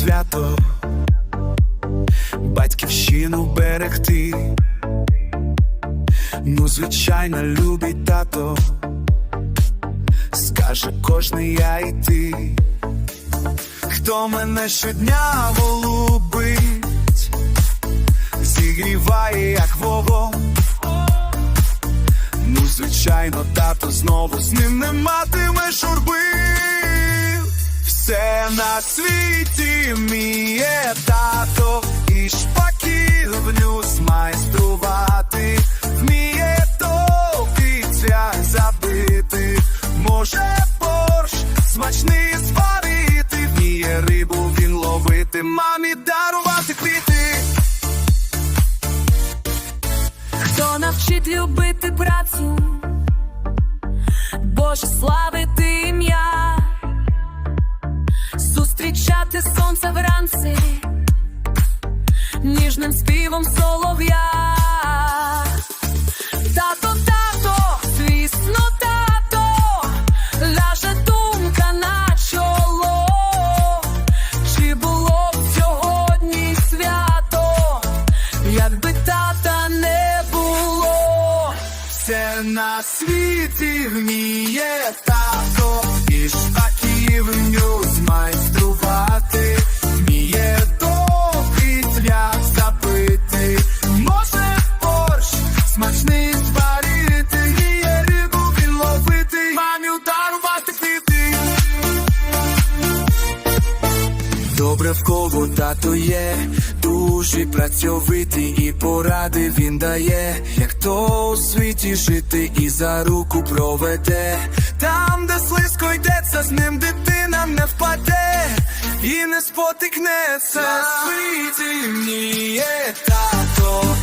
свято, батьківщину берегти. Ну, звичайно, любий тато, скаже кожний я і ти, хто мене щодня голубить, зігріває, як вогонь. Ну, звичайно, тато знову з ним не матиме журби. Все на світі вміє тато, і шпаків нюс майструвати, вміє токи цвях забити, може борщ смачний зварити, вміє рибу він ловити, мамі дарувати квіти. Хто навчить любити працю, Боже славити ім'я, зустрічати сонце вранці, ніжним співом солов'я. Тато, тато, звісно, тато, ляже думка на чоло. Чи було б сьогодні свято, якби тата не було? Все на світі вміє тато, і В кого тато є, дуже працьовитий і поради він дає, як то у світі жити і за руку проведе. Там, де слизько йдеться, з ним дитина не впаде і не спотикнеться. На світі вміє тато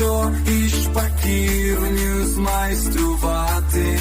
тато і шпаківню змайструвати.